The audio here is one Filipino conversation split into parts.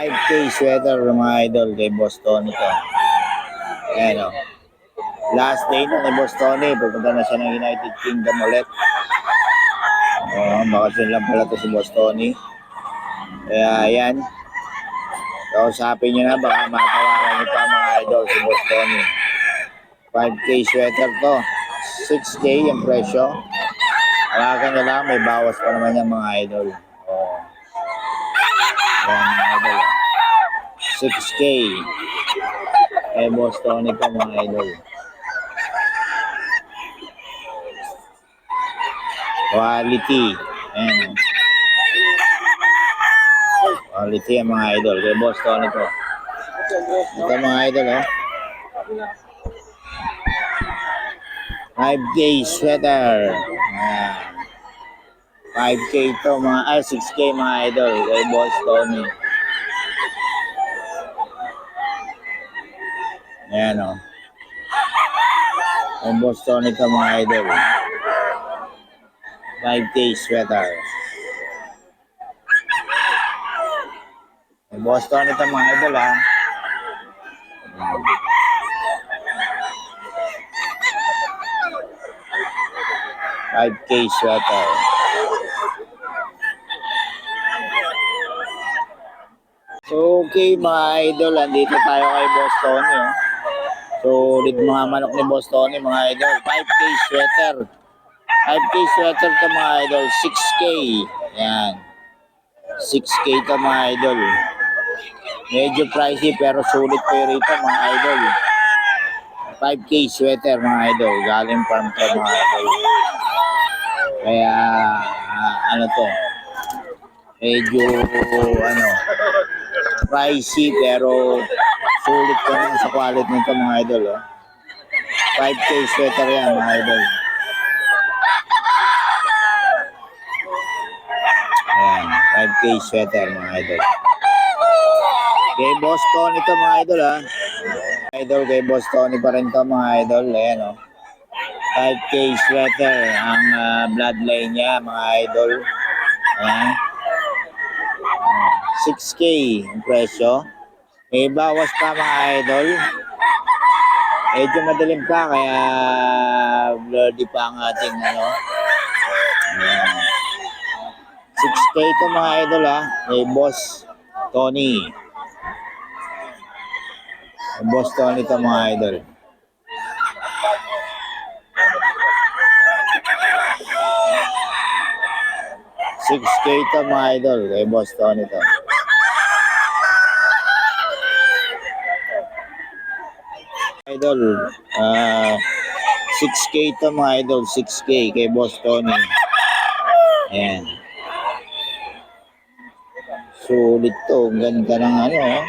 5K sweater mga idol kay Boss Tony to. Ayan o. Last day na ni Boss Tony. Pupunta na siya ng United Kingdom ulit. Oh, bakasyon lang pala to si Boss Tony. Kaya ayan. Kausapin nyo na. Baka matawaran nyo pa mga idol si Boss Tony. 5K sweater to. 6K yung presyo. Alakan nyo lang. May bawas pa naman yan mga idol. Oh. Ayan. 6K. Eh, Boss Tony pa mga idol. Quality. Ayan. Quality ang mga idol. Kay Boss Tony po. Ito mga idol, oh. 5K sweater. Ayan. 5K to mga, ay 6K mga idol. Kay Boss Tony. Ayan, oh. Kay Boss Tony to mga idol. 5K sweater. May Boston ito mga idol ha. Five K sweater. So okay mga idol, andito tayo kay Boss Tony. Oh. So mga manok ni Boss Tony mga idol. 5K sweater. 5K sweater to mga idol, 6K. Yan. 6K to mga idol. Medyo pricey pero sulit pa rito mga idol. 5K sweater mga idol. Galing farm to mga idol. Kaya ah, ano to. Medyo ano pricey pero sulit rin sa quality nito mga idol. Oh. 5K sweater yan mga idol. Ayan, 5K sweater mga idol. Kay Boss Tony ito mga idol ha. Idol kay Boss Tony pa rin to mga idol. Ayan o. 5K sweater ang ah, bloodline niya mga idol. Ayan. Ah, 6K ang presyo. May bawas pa mga idol. Medyo madilim pa kaya blurry pa ang ating ano. Ayan. 6K ito mga idol ha. May boss Tony. May boss Tony ito mga idol. Six K ito mga idol. Kay boss Tony ito. Idol. ah 6K ito mga idol. 6K kay boss Tony. Ayan. Sulit to. Ganda ng ano. oh.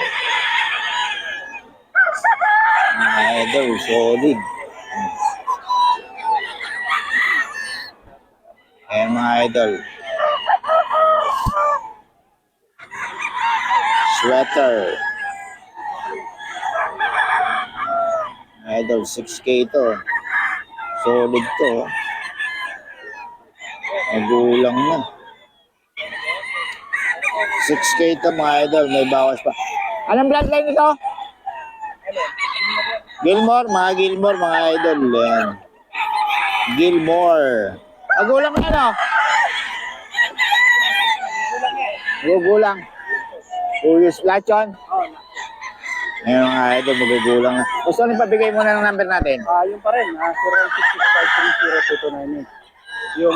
Mga idol, solid. Ayan mga idol. Sweater. Idol, 6K ito. Solid to. oh. Magulang na. 6K ito mga idol, may bawas pa. Anong bloodline ito? Gilmore, mga Gilmore, mga idol. Yan. Gilmore. Magulang na no? Gugulang. Uyos lahat Ayun mga idol, magugulang na. Gusto nyo pabigay muna ng number natin? Ah, yun pa rin, ah, 08665302299. Yung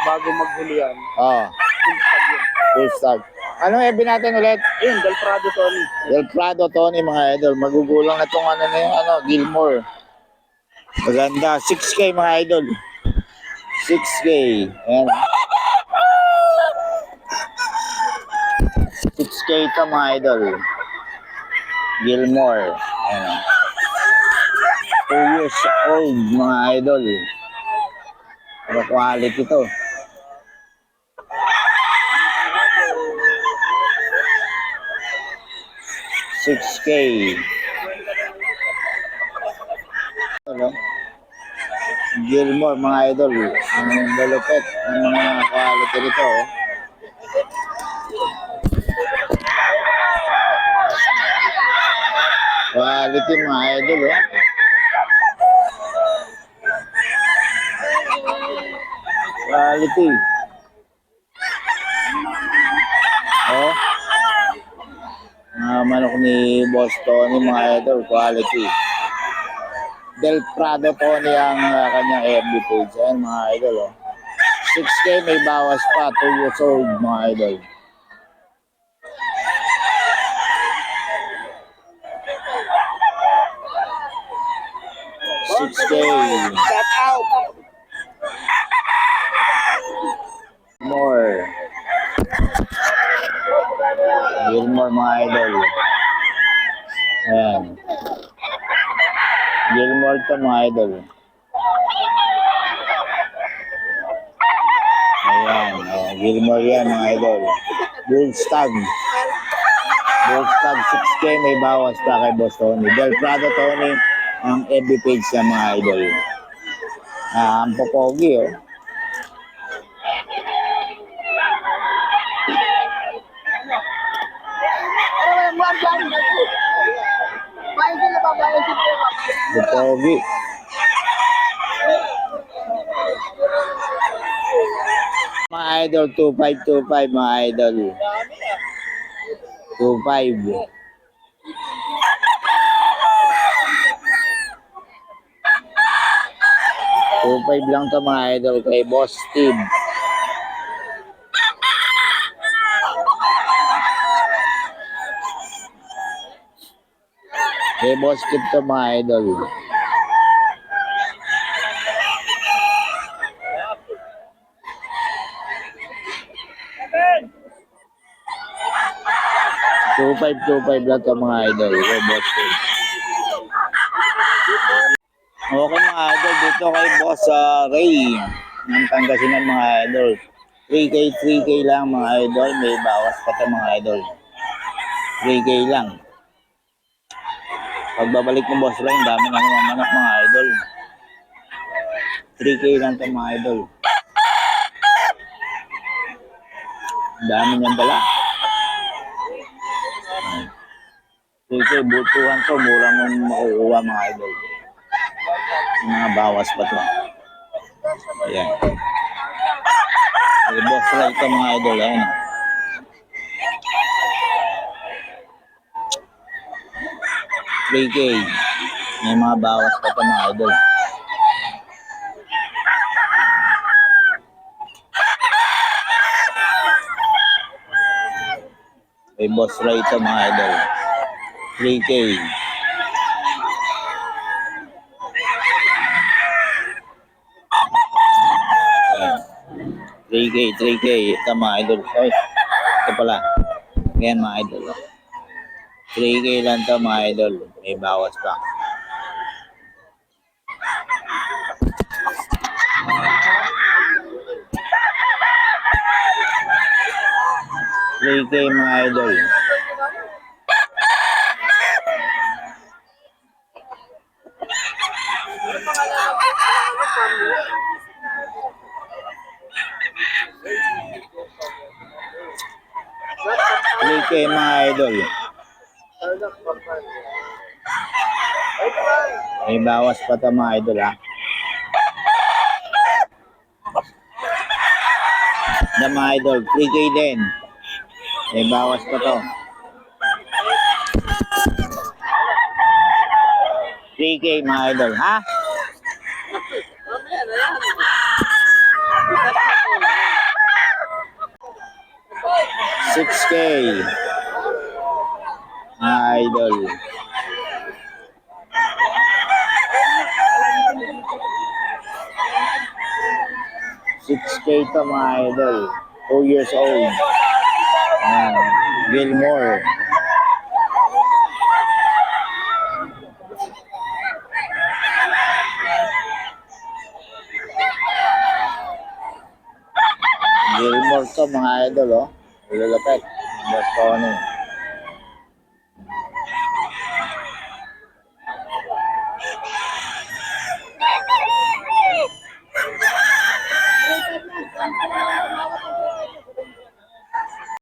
bago maghulihan, Oo, yung tag yun. full stock. Anong FB natin ulit? Yun, Del Prado Tony. Del Prado, Tony, mga idol. Magugulang na itong ano na yung ano, Gilmore. Maganda. 6K, mga idol. 6K. Ayan. 6K ito, mga idol. Gilmore. Ayan. 2 years old, mga idol. Pero quality to. Six K. Ano? Gilmore, mga idol. Ang lalupit ng mga quality nito. Oh. Quality mga idol, oh. Quality. Oh. Mga manok ni Boss Tony, mga idol, quality. Del Prado Tony ang uh, kanyang FB page. Ayan, mga idol, oh. 6K may bawas pa, 2 years old, mga idol. Six K. Shout out! More. Gilmore mga idol. Ayan. Gilmore to mga idol. Ayan. Oh, Gilmore yan mga idol. Bullstag. Bullstag 6K may bawas pa kay Boss Tony. Del Prado Tony ang FB page sa mga idol. Ah, ang popogi oh. Popogi. Mga idol, 2525 mga idol. 25. Two five lang to mga idol kay Boss Steve. Kay Boss Steve to mga idol. Two five, two five lang to mga idol kay Boss Steve. Okay mga idol, dito kay Boss uh, Ray ng Pangasinan mga idol. 3K, 3K lang mga idol. May bawas pa to mga idol. 3K lang. Pagbabalik ng Boss Ray, dami na naman manok mga idol. 3K lang to mga idol. Dami niyang dala. 3K, butuhan to. Mura mong makukuha mga idol. Mga bawas pa to. Ayan. Boss lang ito mga idol. Ayan. Three. May mga bawas pa to mga idol. May boss right ito mga idol. 3K. Ayan. 3K, 3K. Ito mga idol. Ay, ito pala. Ayan mga idol. oh. 3K lang to mga idol. May bawas pa. Three K mga idol. K mga idol. May bawas pa to mga idol ha. Na mga idol, 3K din. May bawas pa to. 3K mga idol, ha? Six K. Mga idol. Six K to mga idol. Two years old. Ayan. Gilmore. Gilmore to mga idol, oh. Lalapit. Boss Tony.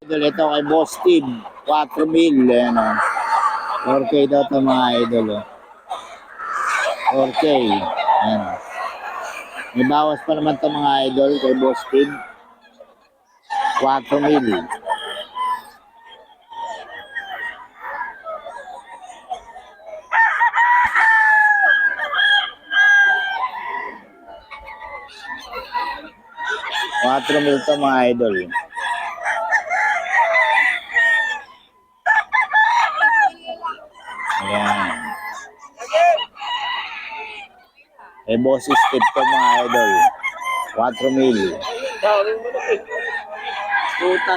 Idol, ito kay Boss Steve. 4 mil. Ayan, oh. 4K daw ito mga idol, oh. 4K. Ayan. May bawas pa naman to mga idol kay Boss Kid. 4 mil. Quatro mil to mga idol. Ayan. Eh, boss step to mga idol. 4 mil. Kuota.